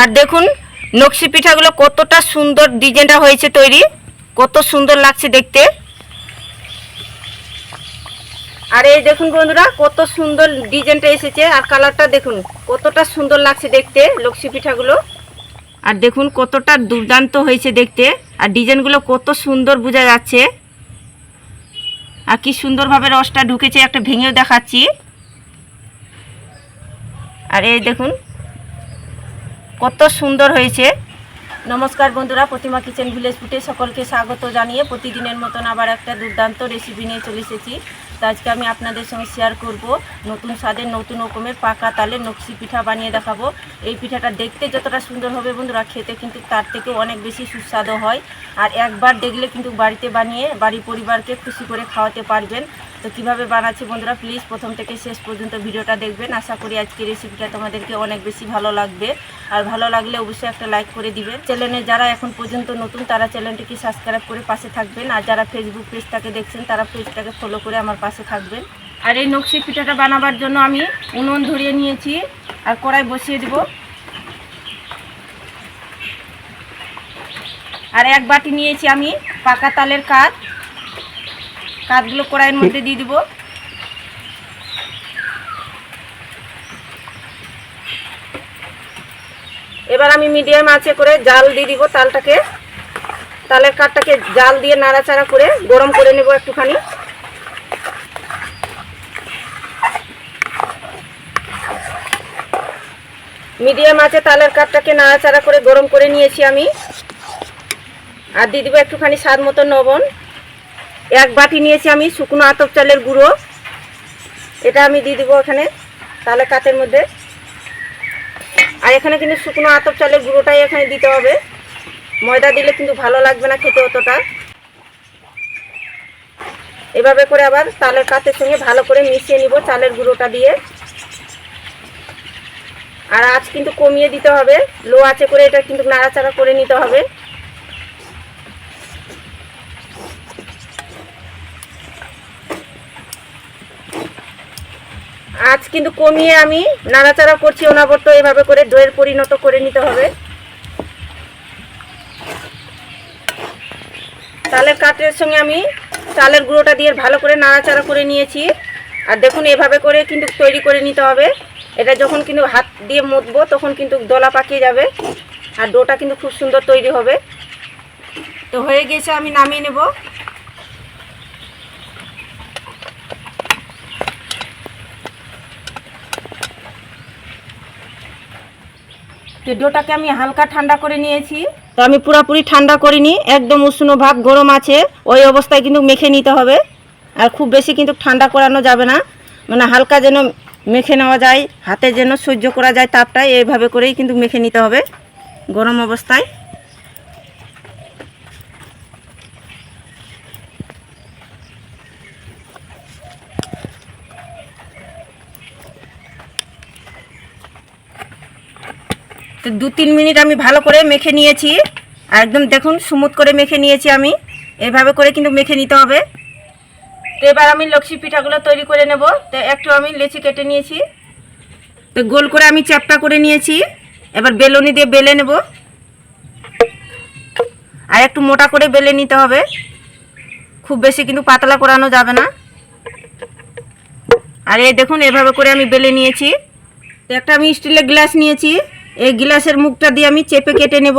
আর দেখুন, নকশি পিঠাগুলো কতটা সুন্দর ডিজাইনটা হয়েছে তৈরি। কত সুন্দর লাগছে দেখতে। আর এই দেখুন বন্ধুরা, কত সুন্দর ডিজাইনটা এসেছে। আর কালারটা দেখুন, কতটা সুন্দর লাগছে দেখতে লক্ষ্মী পিঠাগুলো। আর দেখুন, কতটা দুর্দান্ত হয়েছে দেখতে। আর ডিজাইনগুলো কত সুন্দর বোঝা যাচ্ছে। আর কি সুন্দরভাবে রসটা ঢুকেছে, একটা ভেঙেও দেখাচ্ছি। আর এই দেখুন কত সুন্দর হয়েছে। নমস্কার বন্ধুরা, প্রতিমা কিচেন ভিলেজ ফুটে সকলকে স্বাগত জানিয়ে প্রতিদিনের মতন আবার একটা দুর্দান্ত রেসিপি নিয়ে চলে এসেছি। তো আজকে আমি আপনাদের সঙ্গে শেয়ার করব নতুন স্বাদের নতুন রকমের পাকা তালের নকশি পিঠা বানিয়ে দেখাবো। এই পিঠাটা দেখতে যতটা সুন্দর হবে বন্ধুরা, খেতে কিন্তু তার থেকে অনেক বেশি সুস্বাদু হয়। আর একবার দেখলে কিন্তু বাড়িতে বানিয়ে বাড়ির পরিবারকে খুশি করে খাওয়াতে পারবেন। তো কীভাবে বানাচ্ছি বন্ধুরা প্লিজ প্রথম থেকে শেষ পর্যন্ত ভিডিওটা দেখবেন। আশা করি আজকে রেসিপিটা তোমাদেরকে অনেক বেশি ভালো লাগবে। আর ভালো লাগলে অবশ্যই একটা লাইক করে দিবেন। চ্যানেলে যারা এখন পর্যন্ত নতুন, তারা চ্যানেলটিকে সাবস্ক্রাইব করে পাশে থাকবেন। আর যারা ফেসবুক পেজটাকে দেখছেন, তারা পেজটাকে ফলো করে আমার পাশে থাকবেন। আর এই নকশি পিঠাটা বানাবার জন্য আমি উনুন ধরিয়ে নিয়েছি। আর কড়াই বসিয়ে দেব। আর এক বাটি নিয়েছি আমি পাকা তালের কাঠ। কাঠগুলো কড়াইয়ের মধ্যে দিয়ে দিব। এবার আমি মিডিয়াম আঁচে করে জাল দিয়ে দিব তালটাকে। তালের কাঠটাকে জাল দিয়ে নাড়াচাড়া করে গরম করে নেব একটুখানি। মিডিয়াম আছে তালের কাঠটাকে নাড়াচাড়া করে গরম করে নিয়েছি আমি। আর দিয়ে দিব একটুখানি স্বাদ মতো লবণ। এক বাটি নিয়েছি আমি, শুকনো আতপ চালের গুঁড়ো। এটা আমি দিয়ে দেবো এখানে তালে কাতের মধ্যে। আর এখানে কিন্তু শুকনো আতপ চালের গুঁড়োটাই এখানে দিতে হবে। ময়দা দিলে কিন্তু ভালো লাগবে না খেতে অতটা। এভাবে করে আবার তালের কাতের সঙ্গে ভালো করে মিশিয়ে নিব চালের গুঁড়োটা দিয়ে। আর আজ কিন্তু কমিয়ে দিতে হবে। লো আছে করে এটা কিন্তু নাড়াচাড়া করে নিতে হবে। আজ কিন্তু কমিয়ে আমি নাড়াচাড়া করছি অনাবর্ত, এভাবে করে দইয়ের পরিণত করে নিতে হবে। চালের কাঠের সঙ্গে আমি চালের গুঁড়োটা দিয়ে ভালো করে নাড়াচাড়া করে নিয়েছি। আর দেখুন, এভাবে করে কিন্তু তৈরি করে নিতে হবে। এটা যখন কিন্তু হাত দিয়ে মতবো, তখন কিন্তু দলা পাকিয়ে যাবে। আর ডোটা কিন্তু খুব সুন্দর তৈরি হবে। তো হয়ে গেছে, আমি নামিয়ে নেব। তো ডোটাকে আমি হালকা ঠান্ডা করে নিয়েছি। তো আমি পুরোপুরি ঠান্ডা করিনি, একদম উষ্ণ ভাব, গরম আছে, ওই অবস্থায় কিন্তু মেখে নিতে হবে। আর খুব বেশি কিন্তু ঠান্ডা করানো যাবে না মানে হালকা যেন মেখে নেওয়া যায়, হাতে যেন সহ্য করা যায় তাপটা, এইভাবে করেই কিন্তু মেখে নিতে হবে, গরম অবস্থায়। দু তিন মিনিট আমি ভালো করে মেখে নিয়েছি। আর একদম দেখুন স্মুথ করে মেখে নিয়েছি আমি। এভাবে করে কিন্তু মেখে নিতে হবে। তো এবার আমি লক্ষ্মী পিঠাগুলো তৈরি করে নেব। তো একটু আমি লেচি কেটে নিয়েছি। তো গোল করে আমি চ্যাপটা করে নিয়েছি। এবার বেলুনি দিয়ে বেলে নেব। আর একটু মোটা করে বেলে নিতে হবে। খুব বেশি কিন্তু পাতলা করানো যাবে না। আর এই দেখুন, এভাবে করে আমি বেলে নিয়েছি। তো একটা আমি স্টিলের গ্লাস নিয়েছি। এই গ্লাসের মুখটা দিয়ে আমি চেপে কেটে নেব।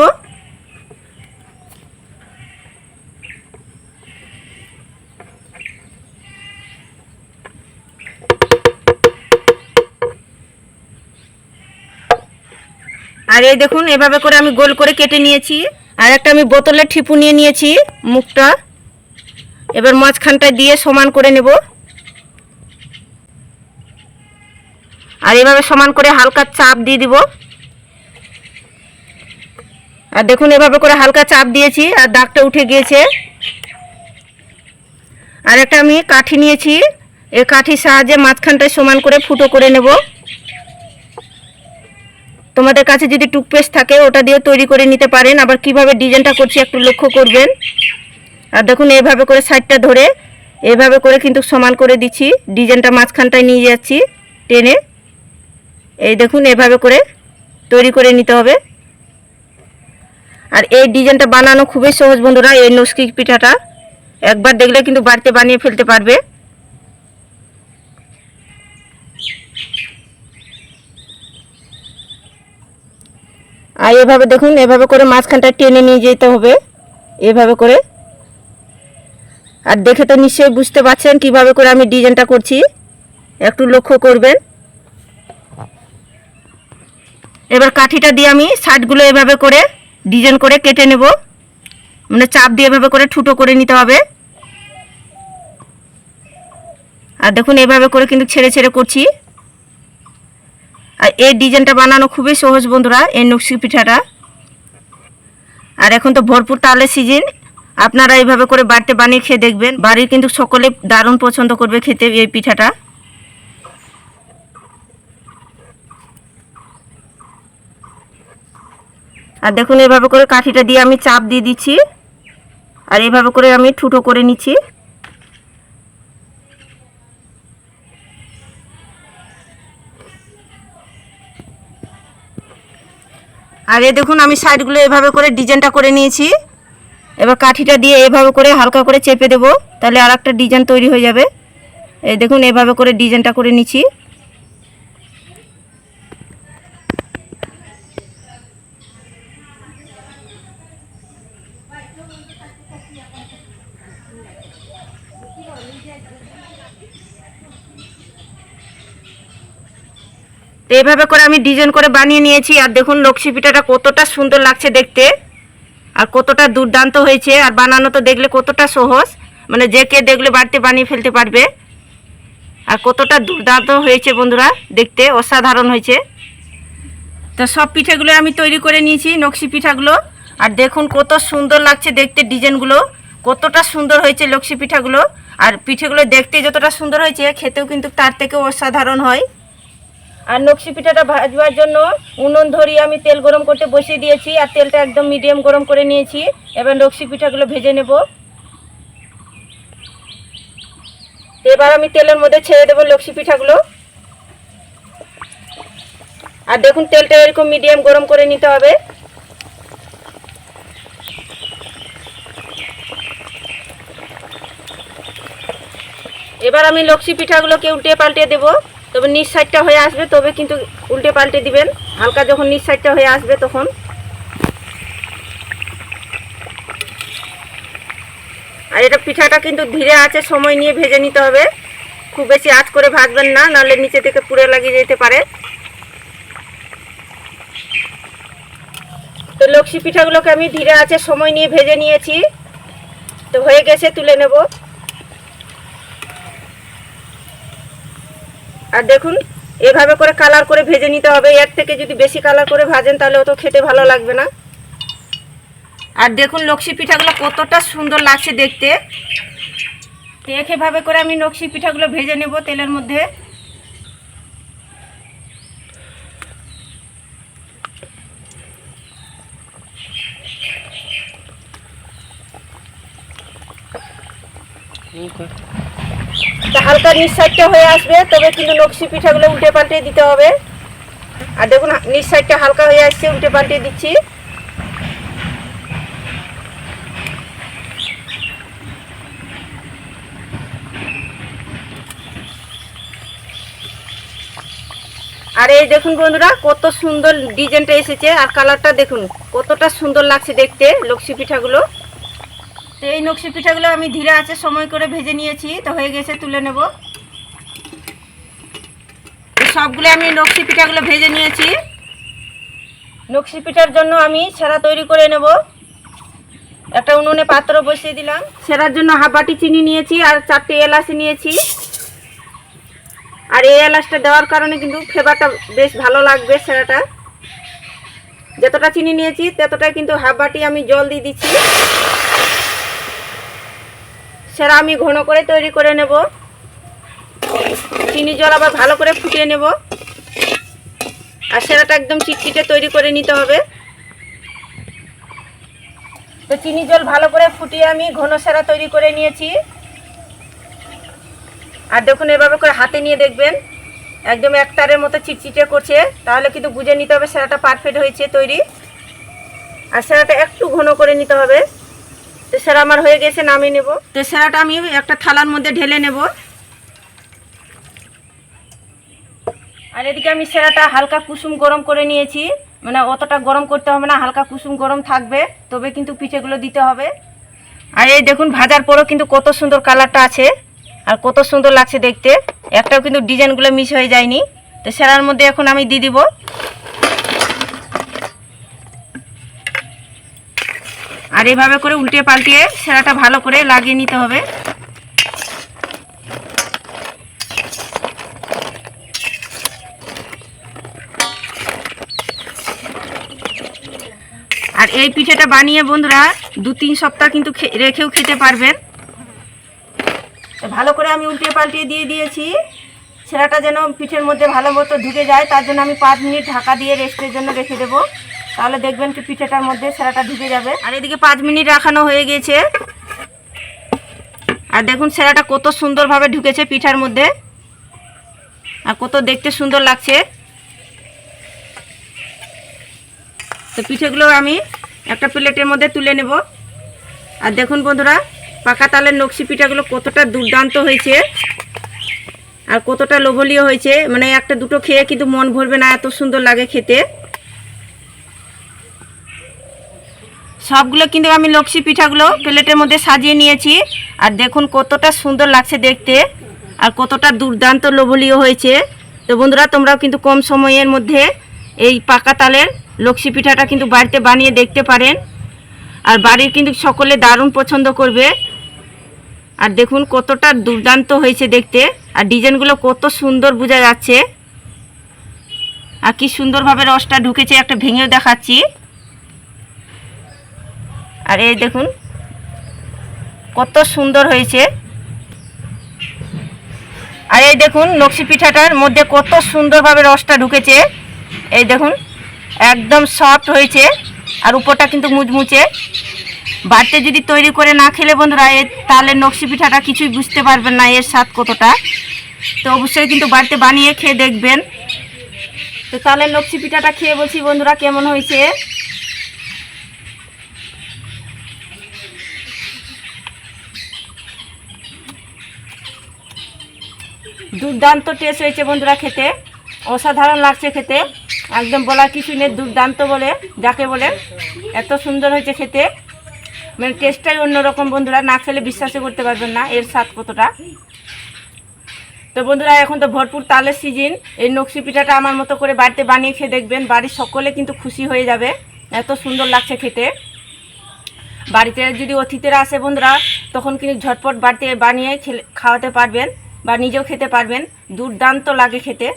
আর এই দেখুন, এভাবে করে আমি গোল করে কেটে নিয়েছি। আর একটা আমি বোতলের ঠিপু নিয়ে নিয়েছি মুখটা। এবার মাঝখানটায় দিয়ে সমান করে নেব। আর এভাবে সমান করে হালকা চাপ দিয়ে দিব। আর দেখুন, এভাবে করে হালকা চাপ দিয়েছি আর দাগটা উঠে গিয়েছে। আর একটা আমি কাঠি নিয়েছি। এই কাঠির সাহায্যে মাঝখানটায় সমান করে ফুটো করে নেব। তোমাদের কাছে যদি টুথপেস্ট থাকে, ওটা দিয়ে তৈরি করে নিতে পারেন। আবার কীভাবে ডিজাইনটা করছি একটু লক্ষ্য করবেন। আর দেখুন, এভাবে করে সাইডটা ধরে, এভাবে করে কিন্তু সমান করে দিচ্ছি। ডিজাইনটা মাঝখানটায় নিয়ে যাচ্ছি টেনে। এই দেখুন, এভাবে করে তৈরি করে নিতে হবে। আর এই ডিজাইনটা বানানো খুবই সহজ বন্ধুরা, এই নস্কি পিঠাটা। একবার দেখলে কিন্তু বাড়িতে বানিয়ে ফেলতে পারবে। আর এভাবে দেখুন, এভাবে করে মাঝখানটা টেনে নিয়ে যেতে হবে, এভাবে করে। আর দেখে তো নিশ্চয়ই বুঝতে পারছেন কীভাবে করে আমি ডিজাইনটা করছি। একটু লক্ষ্য করবেন। এবার কাঠিটা দিয়ে আমি শার্টগুলো এভাবে করে ডিজাইন করে কেটে নেব। মানে চাপ দিয়ে এভাবে করে ঠুটো করে নিতে হবে। আর দেখুন, এভাবে করে কিন্তু ছেড়ে ছেড়ে করছি। আর এই ডিজাইনটা বানানো খুবই সহজ বন্ধুরা, এই নকশি পিঠাটা। আর এখন তো ভরপুর তালের সিজন। আপনারা এইভাবে করে বাড়িতে বানিয়ে খেয়ে দেখবেন। বাড়ির কিন্তু সকলে দারুণ পছন্দ করবে খেতে এই পিঠাটা। আর দেখুন, এভাবে করে কাঠিটা দিয়ে আমি চাপ দিয়ে দিচ্ছি। আর এভাবে করে আমি ঠুটো করে নিচ্ছি। আর এ দেখুন, আমি সাইডগুলো এভাবে করে ডিজাইনটা করে নিয়েছি। এবার কাঠিটা দিয়ে এভাবে করে হালকা করে চেপে দেবো, তাহলে আর একটা ডিজাইন তৈরি হয়ে যাবে। এই দেখুন, এভাবে করে ডিজাইনটা করে নিচ্ছি। তো এইভাবে করে আমি ডিজাইন করে বানিয়ে নিয়েছি। আর দেখুন লক্ষ্মী পিঠাটা কতটা সুন্দর লাগছে দেখতে। আর কতটা দুর্দান্ত হয়েছে। আর বানানো তো দেখলে কতটা সহজ। মানে যে কে দেখলে বাড়িতে বানিয়ে ফেলতে পারবে। আর কতটা দুর্দান্ত হয়েছে বন্ধুরা, দেখতে অসাধারণ হয়েছে। তো সব পিঠাগুলো আমি তৈরি করে নিয়েছি নকশি পিঠাগুলো আর দেখুন, কত সুন্দর লাগছে দেখতে ডিজাইনগুলো। কতটা সুন্দর হয়েছে লক্ষ্মী পিঠাগুলো আর পিঠেগুলো দেখতে যতটা সুন্দর হয়েছে, খেতেও কিন্তু তার থেকেও অসাধারণ হয়। আর নকশি পিঠাটা ভাজবার জন্য উনুন ধরিয়ে আমি তেল গরম করতে বসিয়ে দিয়েছি আর তেলটা একদম মিডিয়াম গরম করে নিয়েছি। এবার নকশি পিঠাগুলো ভেজে নেব। এবার আমি তেলের মধ্যে ছেড়ে দেবো লক্ষ্মী পিঠাগুলো আর দেখুন, তেলটা এরকম মিডিয়াম গরম করে নিতে হবে। এবার আমি লক্ষ্মী পিঠাগুলোকে উল্টে পাল্টে দেবো। তবে নিচ সাইডটা হয়ে আসবে, তবে কিন্তু উল্টে পাল্টে দিবেন। হালকা যখন নিচ সাইডটা হয়ে আসবে তখন। আর এটা পিঠাটা কিন্তু ধীরে আছে, সময় নিয়ে ভেজে নিতে হবে। খুব বেশি আঁচ করে ভাজবেন না, নাহলে নিচে থেকে পুড়ে লাগিয়ে যেতে পারে। তো লক্ষ্মী পিঠাগুলোকে আমি ধীরে আছে, সময় নিয়ে ভেজে নিয়েছি। তো হয়ে গেছে, তুলে নেব। আর দেখুন, এভাবে করে কালার করে ভেজে নিতে হবে। এর থেকে যদি বেশি কালার করে ভাজেন, তাহলে অত খেতে ভালো লাগবে না। আর দেখুন লক্ষ্মী পিঠাগুলো কতটা সুন্দর লাগছে দেখতে। তো এভাবে করে আমি নকশি পিঠাগুলো ভেজে নেব তেলের মধ্যে। নিচ সাইডটা হয়ে আসবে, তবে কিন্তু নকশি পিঠাগুলো উল্টে পাল্টে দিতে হবে। আর দেখুন নিচ সাইডটা হালকা হয়ে আসছে, উল্টে পাল্টে দিচ্ছি। আর এই দেখুন বন্ধুরা, কত সুন্দর ডিজাইনটা এসেছে, আর কালারটা দেখুন, কতটা সুন্দর লাগছে দেখতে লক্ষ্মী পিঠাগুলো। তো এই নকশি পিঠাগুলো আমি ধীরে আছে সময় করে ভেজে নিয়েছি, তো হয়ে গেছে তুলে নেব। সবগুলো আমি নকশি পিঠাগুলো ভেজে নিয়েছি। নকশি পিঠার জন্য আমি সেরা তৈরি করে নেব। একটা উনুনে পাত্র বসিয়ে দিলাম। সেরার জন্য হাফ বাটি চিনি নিয়েছি আর চারটে এলাচি নিয়েছি। আর এই এলাচটা দেওয়ার কারণে কিন্তু ফ্লেভারটা বেশ ভালো লাগবে সেরাটা। যতটা চিনি নিয়েছি, ততটাই কিন্তু হাফ বাটি আমি জল দিয়ে দিচ্ছি। সেরা আমি ঘন করে তৈরি করে নেব। চিনি জল আবার ভালো করে ফুটিয়ে নেব। আর সেরাটা একদম চিটচিটে তৈরি করে নিতে হবে। তো চিনি জল ভালো করে ফুটিয়ে আমি ঘন সেরা তৈরি করে নিয়েছি। আর দেখুন, এভাবে করে হাতে নিয়ে দেখবেন, একদম একটারের মতো চিটচিটে করছে। তাহলে কিন্তু বুঝে নিতে হবে সেরাটা পারফেক্ট হয়েছে তৈরি। আর সেরাটা একটু ঘন করে নিতে হবে। তো সেরা আমার হয়ে গেছে নামিয়ে নেব। তো সেরাটা আমি একটা থালার মধ্যে ঢেলে নেব। আর এদিকে আমি সেরাটা হালকা কুসুম গরম করে নিয়েছি। মানে অতটা গরম করতে হবে না হালকা কুসুম গরম থাকবে তবে কিন্তু পিঠেগুলো দিতে হবে। আর এই দেখুন ভাজার পরও কিন্তু কত সুন্দর কালারটা আছে আর কত সুন্দর লাগছে দেখতে। একটাও কিন্তু ডিজাইনগুলো মিস হয়ে যায়নি। তো সেরার মধ্যে এখন আমি দিয়ে দিব। আর এইভাবে করে উল্টে পাল্টিয়ে সেরাটা ভালো করে লাগিয়ে নিতে হবে। আর এই পিঠেটা বানিয়ে বন্ধুরা দু তিন সপ্তাহ কিন্তু রেখেও খেতে পারবেন। ভালো করে আমি উল্টে পাল্টিয়ে দিয়ে দিয়েছি। সেরাটা যেন পিঠের মধ্যে ভালো মতো ঢুকে যায়, তার জন্য আমি পাঁচ মিনিট ঢাকা দিয়ে রেস্টের জন্য রেখে দেবো। তাহলে দেখবেন কি পিঠেটার মধ্যে সেরাটা ঢুকে যাবে। আর এদিকে পাঁচ মিনিট রাখানো হয়ে গেছে। আর দেখুন সেরাটা কত সুন্দরভাবে ঢুকেছে পিঠার মধ্যে। আর কত দেখতে সুন্দর লাগছে। তো পিঠেগুলো আমি একটা প্লেটের মধ্যে তুলে নেব। আর দেখুন বন্ধুরা, পাকা তালের নকশি পিঠাগুলো কতটা দুর্দান্ত হয়েছে। আর কতটা লোভনীয় হয়েছে। মানে একটা দুটো খেয়ে কিন্তু মন ভরবে না, এত সুন্দর লাগে খেতে। সবগুলো কিন্তু আমি লক্ষ্মী পিঠাগুলো প্লেটের মধ্যে সাজিয়ে নিয়েছি। আর দেখুন কতটা সুন্দর লাগছে দেখতে। আর কতটা দুর্দান্ত লোভনীয় হয়েছে। তো বন্ধুরা, তোমরাও কিন্তু কম সময়ের মধ্যে এই পাকা তালের লক্ষ্মী পিঠাটা কিন্তু বাড়িতে বানিয়ে দেখতে পারেন। আর বাড়ির কিন্তু সকলে দারুণ পছন্দ করবে। আর দেখুন কতটা দুর্দান্ত হয়েছে দেখতে। আর ডিজাইনগুলো কত সুন্দর বোঝা যাচ্ছে। আর কি সুন্দরভাবে রসটা ঢুকেছে, একটা ভেঙেও দেখাচ্ছি। আর এই দেখুন, কত সুন্দর হয়েছে। আর এই দেখুন, নকশি পিঠাটার মধ্যে কত সুন্দরভাবে রসটা ঢুকেছে। এই দেখুন, একদম সফট হয়েছে আর উপরটা কিন্তু মুচমুচে। বাড়িতে যদি তৈরি করে না খেলে বন্ধুরা এর তাহলে নকশি পিঠাটা কিছুই বুঝতে পারবেন না এর স্বাদ কতটা। তো অবশ্যই কিন্তু বাড়িতে বানিয়ে খেয়ে দেখবেন। তো তাহলে নকশি পিঠাটা খেয়ে বলছি বন্ধুরা, কেমন হয়েছে? দুর্দান্ত টেস্ট হয়েছে বন্ধুরা খেতে। অসাধারণ লাগছে খেতে। একদম বলার কিছু নেই, দুর্দান্ত বলে, যাকে বলে। এত সুন্দর হয়েছে খেতে। মানে টেস্টটাই অন্যরকম বন্ধুরা, না খেলে বিশ্বাসই করতে পারবেন না, এর স্বাদ কতটা। তো বন্ধুরা, এখন তো ভরপুর তালের সিজন এই নকশি পিঠাটা আমার মতো করে বাড়িতে বানিয়ে খেয়ে দেখবেন। বাড়ির সকলে কিন্তু খুশি হয়ে যাবে। এত সুন্দর লাগছে খেতে। বাড়িতে যদি অতিথিরা আসে বন্ধুরা, তখন কিন্তু ঝটপট বাড়িতে বানিয়ে খেলে খাওয়াতে পারবেন। বা নিজেও খেতে পারবেন। দুর্দান্ত লাগে খেতে।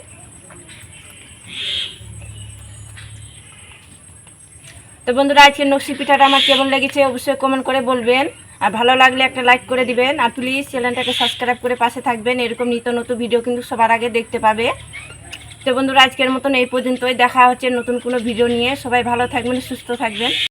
তো বন্ধুরা, আজকের নকশি পিঠাটা আমার কেমন লেগেছে অবশ্যই কমেন্ট করে বলবেন। আর ভালো লাগলে একটা লাইক করে দিবেন। আর প্লিজ চ্যানেলটাকে সাবস্ক্রাইব করে পাশে থাকবেন। এরকম নিত্য নতুন ভিডিও কিন্তু সবার আগে দেখতে পাবে। তো বন্ধুরা, আজকের মতন এই পর্যন্তই। দেখা হচ্ছে নতুন কোনো ভিডিও নিয়ে। সবাই ভালো থাকবেন, সুস্থ থাকবেন।